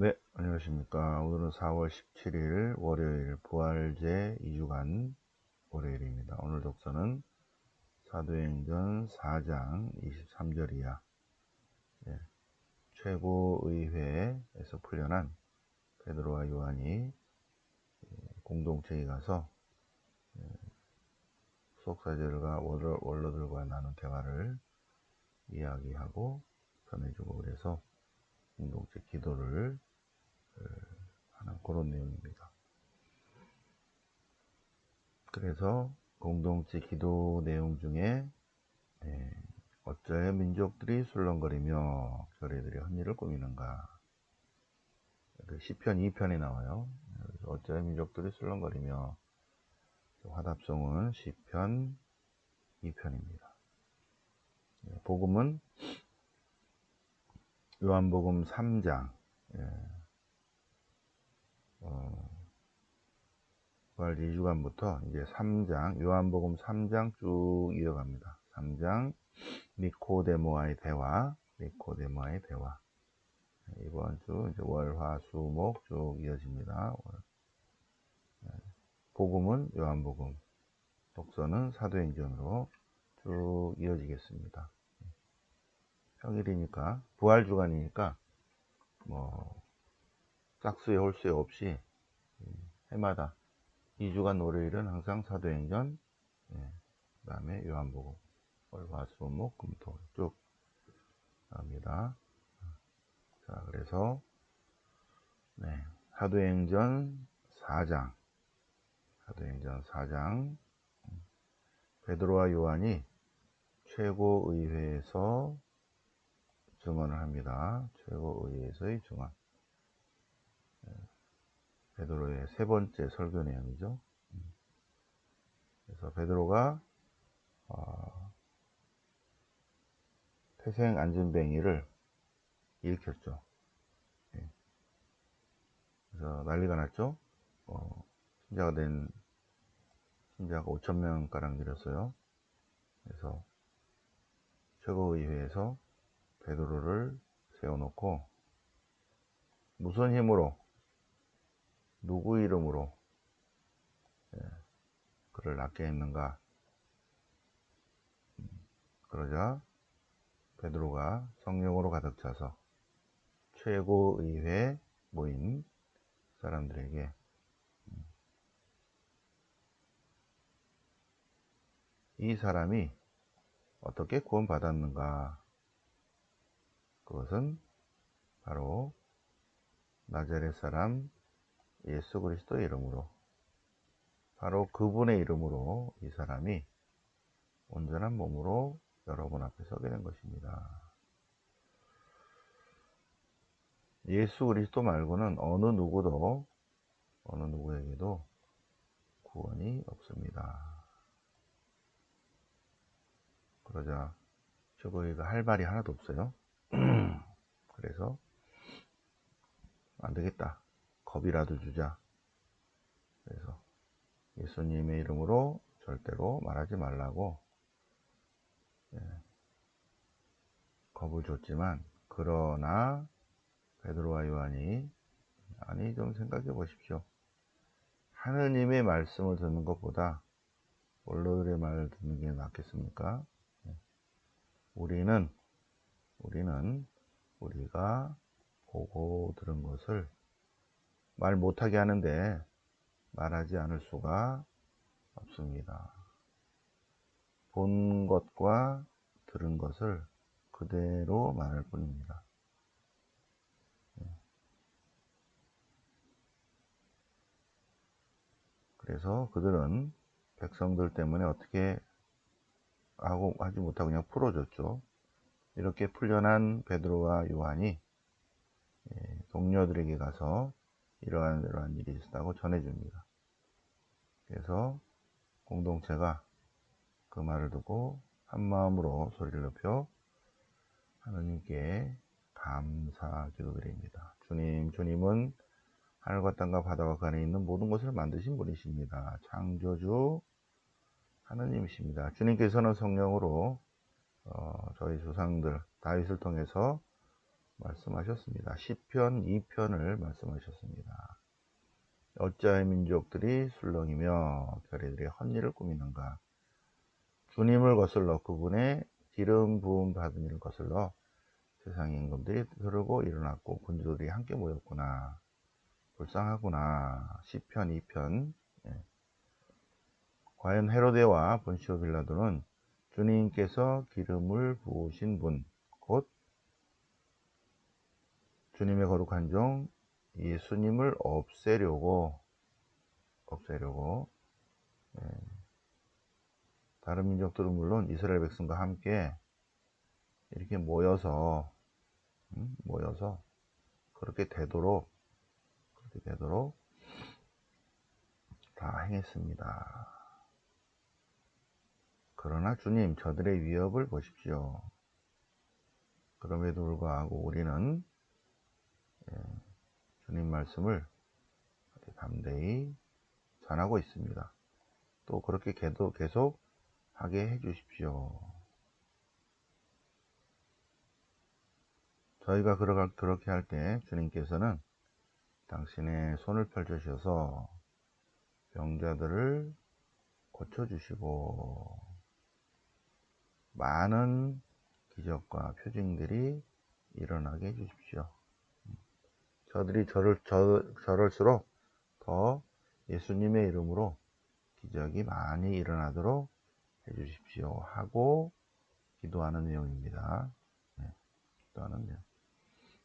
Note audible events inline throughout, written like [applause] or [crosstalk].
네, 안녕하십니까. 오늘은 4월 17일 월요일 부활제 2주간 월요일입니다. 오늘 독서는 사도행전 4장 23절 이하 예, 최고의회에서 풀려난 베드로와 요한이 예, 공동체에 가서 예, 속사절과 원로들과 나눈 대화를 이야기하고 전해주고 그래서 공동체 기도를 그런 내용입니다. 그래서 공동체 기도 내용 중에 예, 어쩌여 민족들이 술렁거리며 교례들이 헌일을 꾸미는가 그 시편 2편에 나와요. 어쩌여 민족들이 술렁거리며 화답송은 시편 2편입니다. 예, 복음은 요한복음 3장 예. 어, 부활 2주간부터 이제 3장 요한복음 3장 쭉 이어갑니다. 3장 니코데모와의 대화 니코데모와의 대화 이번 주 월화수목 쭉 이어집니다. 예. 복음은 요한복음 독서는 사도행전으로 쭉 이어지겠습니다. 평일이니까 부활 주간이니까 뭐 짝수에 홀수에 없이 해마다 2주간 월요일은 항상 사도행전 예, 그 다음에 요한복음 월화수목 금토 쭉 합니다. 자 그래서 네, 사도행전 4장 사도행전 4장 베드로와 요한이 최고의회에서 증언을 합니다. 최고의회에서의 증언. 예, 베드로의 세 번째 설교 내용이죠. 음. 그래서 베드로가 어, 태생 안전뱅이를 일으켰죠. 예. 그래서 난리가 났죠. 어, 신자가 된 신자가 5천 명 가량 되었어요. 그래서 최고의회에서 베드로를 세워놓고 무슨 힘으로 누구 이름으로 예, 그를 낳게 했는가? 음, 그러자 베드로가 성령으로 가득 차서 최고의회 모인 사람들에게 음, 이 사람이 어떻게 구원받았는가? 그것은 바로 나자렛 사람 예수 그리스도의 이름으로 바로 그분의 이름으로 이 사람이 온전한 몸으로 여러분 앞에 서게 된 것입니다. 예수 그리스도 말고는 어느 누구도 어느 누구에게도 구원이 없습니다. 그러자 저거가 할 말이 하나도 없어요. [clears throat] 그래서 안 되겠다. 겁이라도 주자. 그래서 예수님의 이름으로 절대로 말하지 말라고 예, 겁을 줬지만 그러나 베드로와 요한이 아니 좀 생각해 보십시오. 하느님의 말씀을 듣는 것보다 원로들의 말을 듣는 게 낫겠습니까? 예. 우리는 우리는 우리가 보고 들은 것을 말 못하게 하는데 말하지 않을 수가 없습니다. 본 것과 들은 것을 그대로 말할 뿐입니다. 예. 그래서 그들은 백성들 때문에 어떻게 하고 하지 못하고 그냥 풀어줬죠. 이렇게 풀려난 베드로와 요한이 예, 동료들에게 가서 이러한 이러한 일이 있었다고 전해줍니다. 그래서 공동체가 그 말을 듣고 한 마음으로 소리를 높여 하나님께 감사 기도드립니다. 주님, 주님은 하늘과 땅과 바다와 그 안에 있는 모든 것을 만드신 분이십니다. 창조주 하나님이십니다. 주님께서는 성령으로 어, 저희 조상들 다윗을 통해서 말씀하셨습니다. 시편 2편을 말씀하셨습니다. 어찌하여 민족들이 술렁이며 별이들이 헛일을 꾸미는가 주님을 거슬러 그분의 기름 부음 받은 일을 거슬러 세상 임금들이 흐르고 일어났고 군주들이 함께 모였구나 불쌍하구나 시편 2편 예. 과연 헤로데와 본시오 빌라도는 주님께서 기름을 부으신 분, 곧 주님의 거룩한 종 예수님을 없애려고 없애려고 예. 다른 민족들은 물론 이스라엘 백성과 함께 이렇게 모여서 음, 모여서 그렇게 되도록 그렇게 되도록 다 행했습니다. 그러나 주님 저들의 위협을 보십시오. 그럼에도 불구하고 우리는 예, 주님 말씀을 담대히 전하고 있습니다. 또 그렇게 계속 하게 해 주십시오. 저희가 그렇게 할 때 주님께서는 당신의 손을 펼쳐주셔서 병자들을 고쳐주시고 많은 기적과 표징들이 일어나게 해주십시오. 저들이 저를, 저, 저럴수록 더 예수님의 이름으로 기적이 많이 일어나도록 해주십시오. 하고 기도하는 내용입니다. 네, 기도하는 내용.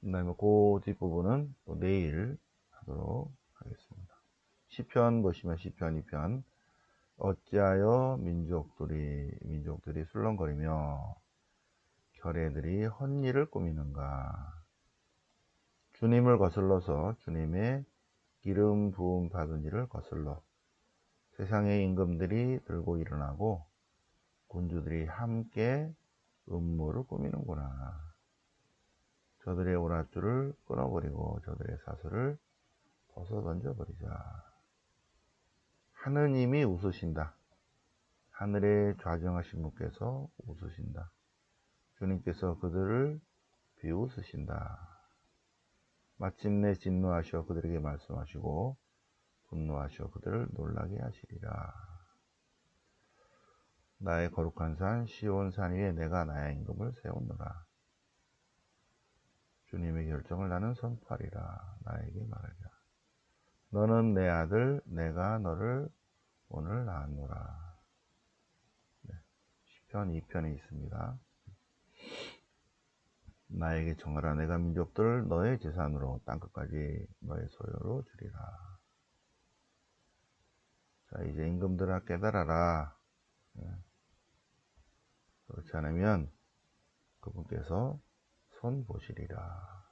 그 다음에 그 뒷부분은 또 내일 하도록 하겠습니다. 시편 보시면 시편 2편 어찌하여 민족들이 민족들이 술렁거리며 결애들이 헛일을 꾸미는가 주님을 거슬러서 주님의 기름 부음 받은 일을 거슬러 세상의 임금들이 들고 일어나고 군주들이 함께 음모를 꾸미는구나. 저들의 오랏줄을 끊어버리고 저들의 사슬을 벗어 던져버리자. 하느님이 웃으신다. 하늘에 좌정하신 분께서 웃으신다. 주님께서 그들을 비웃으신다. 마침내 진노하시어 그들에게 말씀하시고 분노하시어 그들을 놀라게 하시리라. 나의 거룩한 산 시온 산 위에 내가 나의 임금을 세웠노라. 주님의 결정을 나는 선포하리라. 나에게 말하리라. 너는 내 아들, 내가 너를 오늘 낳았노라. 네, 10편 2편에 있습니다. 나에게 정하라 내가 민족들을 너의 재산으로 땅끝까지 너의 소유로 주리라. 자 이제 임금들아 깨달아라. 예. 그렇지 않으면 그분께서 손 보시리라.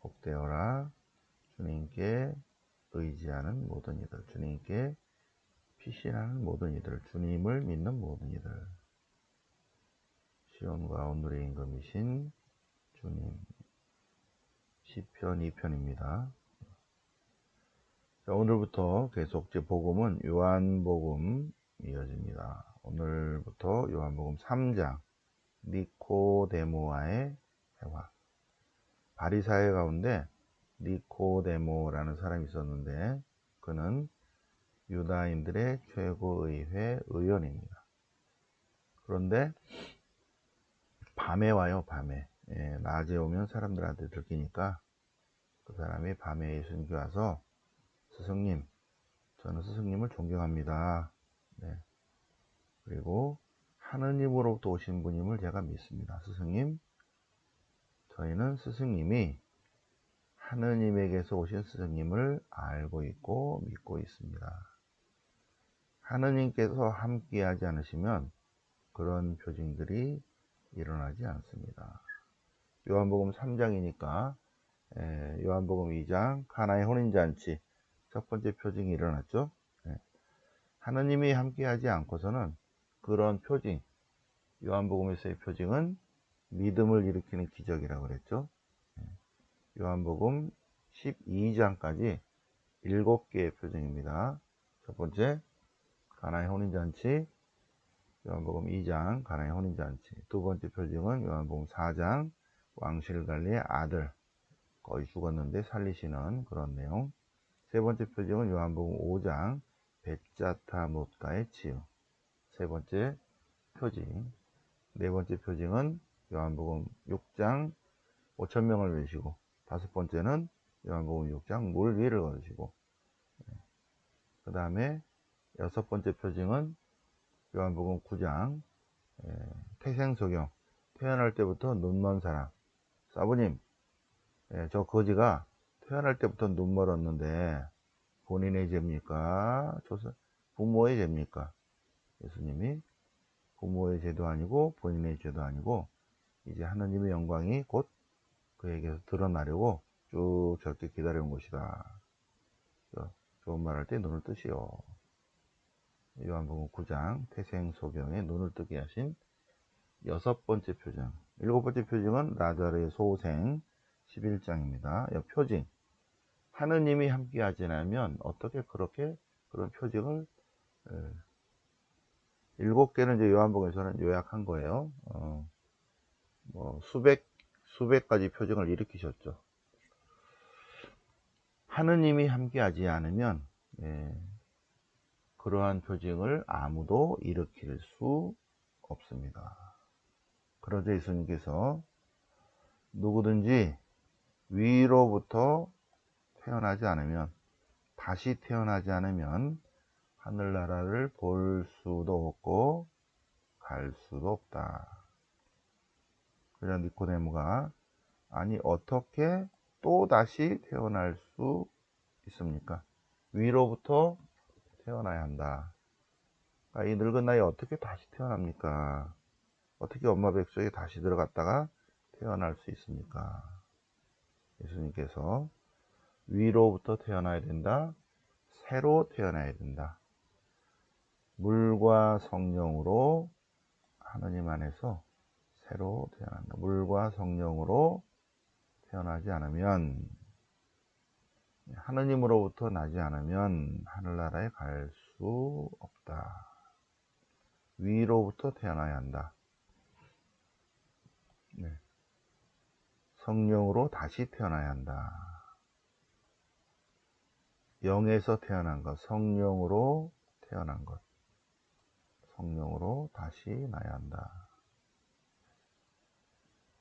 복되어라 주님께 의지하는 모든 이들 주님께 피신하는 모든 이들 주님을 믿는 모든 이들 시온과 오늘의 임금이신 주님 시편 2편입니다. 자, 오늘부터 계속 제 복음은 요한복음 이어집니다. 오늘부터 요한복음 3장 니코데모와의 회화 바리사회 가운데 니코데모라는 사람이 있었는데 그는 유다인들의 최고의회 의원입니다. 그런데 밤에 와요, 밤에. 예, 낮에 오면 사람들한테 들키니까 그 사람이 밤에 예수님께 와서 스승님, 저는 스승님을 존경합니다. 네. 그리고 하느님으로부터 오신 분임을 제가 믿습니다. 스승님, 저희는 스승님이 하느님에게서 오신 스승님을 알고 있고 믿고 있습니다. 하느님께서 함께하지 않으시면 그런 표징들이 일어나지 않습니다. 요한복음 3장이니까 예, 요한복음 2장 가나의 혼인잔치 첫 번째 표징이 일어났죠. 예. 하느님이 함께하지 않고서는 그런 표징 요한복음에서의 표징은 믿음을 일으키는 기적이라고 그랬죠. 예. 요한복음 12장까지 7개의 표징입니다. 첫 번째 가나의 혼인잔치 요한복음 2장 가나의 혼인잔치. 두 번째 표징은 요한복음 4장 왕실관리의 아들. 거의 죽었는데 살리시는 그런 내용. 세 번째 표징은 요한복음 5장 베짜타 못가의 치유. 세 번째 표징. 네 번째 표징은 요한복음 6장 5천 명을 외시고 다섯 번째는 요한복음 6장 물 위를 걸으시고. 그 다음에 여섯 번째 표징은 요한복음 9장 태생소경 태어날 때부터 눈먼 사람 사부님 저 거지가 태어날 때부터 눈 멀었는데 본인의 죄입니까? 조선 부모의 죄입니까? 예수님이 부모의 죄도 아니고 본인의 죄도 아니고 이제 하나님의 영광이 곧 그에게서 드러나려고 쭉 저렇게 기다려온 것이다. 좋은 말 할 때 눈을 뜨시오. 요한복음 9장 태생소경에 눈을 뜨게 하신 여섯 번째 표정 일곱 번째 표징은 라자르의 소생 11장입니다. 표징 하느님이 함께 하지 않으면 어떻게 그렇게 그런 표징을 일곱 개는 이제 요한복음에서는 요약한 거예요. 어, 뭐 수백 수백 가지 표징을 일으키셨죠. 하느님이 함께하지 않으면 예, 그러한 표징을 아무도 일으킬 수 없습니다. 그러자 예수님께서 누구든지 위로부터 태어나지 않으면 다시 태어나지 않으면 하늘나라를 볼 수도 없고 갈 수도 없다. 그래서 니코데모가 아니 어떻게 또 다시 태어날 수 있습니까? 위로부터 태어나야 한다. 그러니까 이 늙은 나이에 어떻게 다시 태어납니까? 어떻게 엄마 백속에 다시 들어갔다가 태어날 수 있습니까? 예수님께서 위로부터 태어나야 된다. 새로 태어나야 된다. 물과 성령으로 하느님 안에서 새로 태어난다. 물과 성령으로 태어나지 않으면 하느님으로부터 나지 않으면 하늘나라에 갈 수 없다. 위로부터 태어나야 한다. 네. 성령으로 다시 태어나야 한다. 영에서 태어난 것, 성령으로 태어난 것. 성령으로 다시 나야 한다.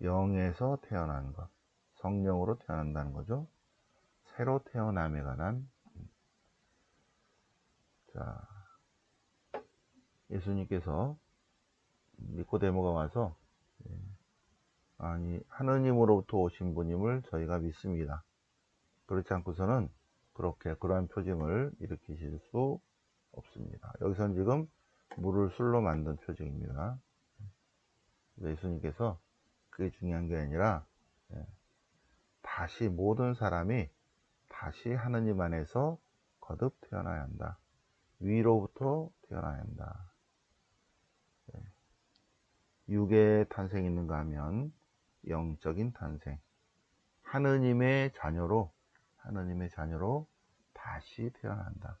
영에서 태어난 것, 성령으로 태어난다는 거죠. 새로 태어남에 관한 자 예수님께서 니코데모가 와서 예, 아니 하느님으로부터 오신 분임을 저희가 믿습니다. 그렇지 않고서는 그렇게 그러한 표징을 일으키실 수 없습니다. 여기서는 지금 물을 술로 만든 표징입니다. 예수님께서 그게 중요한 게 아니라 예, 다시 모든 사람이 다시 하느님 안에서 거듭 태어나야 한다. 위로부터 태어나야 한다. 예. 육의 탄생이 있는가 하면 영적인 탄생. 하느님의 자녀로, 하느님의 자녀로 다시 태어난다.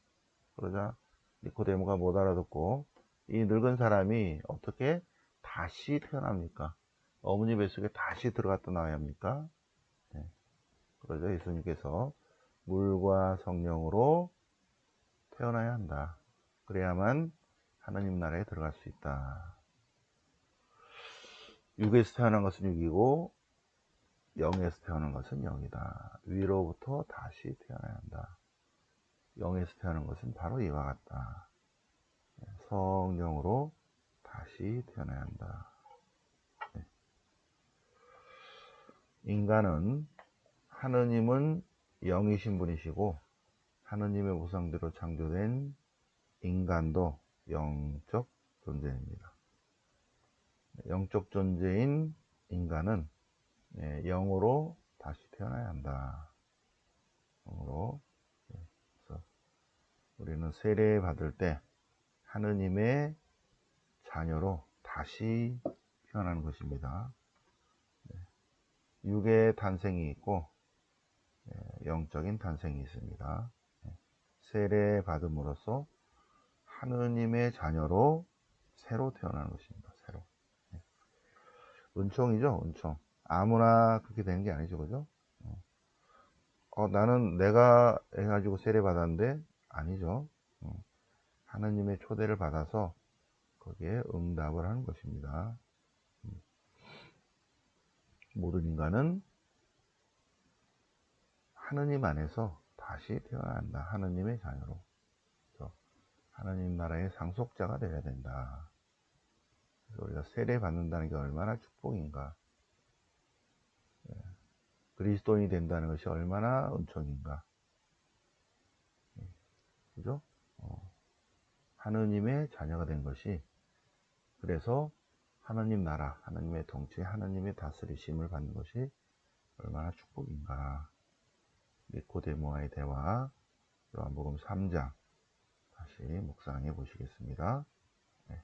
그러자 니코데모가 못 알아듣고 이 늙은 사람이 어떻게 다시 태어납니까? 어머니 뱃속에 다시 들어갔다 나와야 합니까? 네. 그러자 예수님께서 물과 성령으로 태어나야 한다. 그래야만 하나님 나라에 들어갈 수 있다. 육에서 태어난 것은 육이고 영에서 태어난 것은 영이다. 위로부터 다시 태어나야 한다. 영에서 태어난 것은 바로 이와 같다. 성령으로 다시 태어나야 한다. 네. 인간은 하느님은 영이신 분이시고 하느님의 우상대로 창조된 인간도 영적 존재입니다. 영적 존재인 인간은 예, 영으로 다시 태어나야 한다. 영으로 예, 우리는 세례 받을 때 하느님의 자녀로 다시 태어나는 것입니다. 네. 육의 탄생이 있고 예, 영적인 탄생이 있습니다. 예, 세례 받음으로써 하느님의 자녀로 새로 태어나는 것입니다. 새로. 예. 은총이죠, 은총. 아무나 그렇게 되는 게 아니죠, 그죠? 어, 어, 나는 내가 해가지고 세례 받았는데 아니죠. 어, 하느님의 초대를 받아서 거기에 응답을 하는 것입니다. 음. 모든 인간은 하느님 안에서 다시 태어난다. 하느님의 자녀로. 하느님 나라의 상속자가 되어야 된다. 그래서 우리가 세례 받는다는 게 얼마나 축복인가. 예. 그리스도인이 된다는 것이 얼마나 은총인가. 예. 그죠? 어. 하느님의 자녀가 된 것이 그래서 하나님 나라, 하나님의 통치, 하나님의 다스리심을 받는 것이 얼마나 축복인가. 니코데모와의 대화, 요한복음 3장 다시 묵상해 보시겠습니다. 네.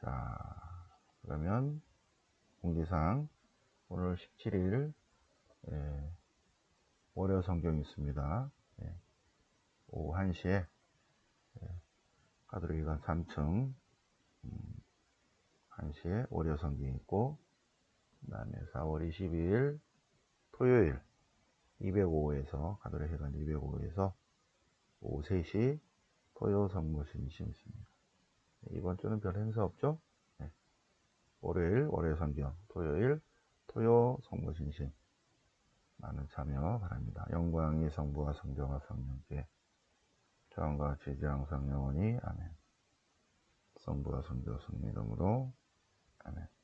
자, 그러면 공지상 오늘 17일 예, 월요 성경이 있습니다. 예, 오후 1시에 예, 가톨릭관 3층 음, 1시에 월요 성경이 있고 그 다음에 4월 22일 토요일 205호에서 가톨릭관 205호에서 오후 3시 토요 성모신심 있습니다. 이번 주는 별 행사 없죠? 네. 월요일 월요 성경, 토요일 토요 성모신심 많은 참여 바랍니다. 영광이 성부와 성자와 성령께 저항과 이제 항상 영원히 아멘. 성부와 성자 성령 이름으로 아멘.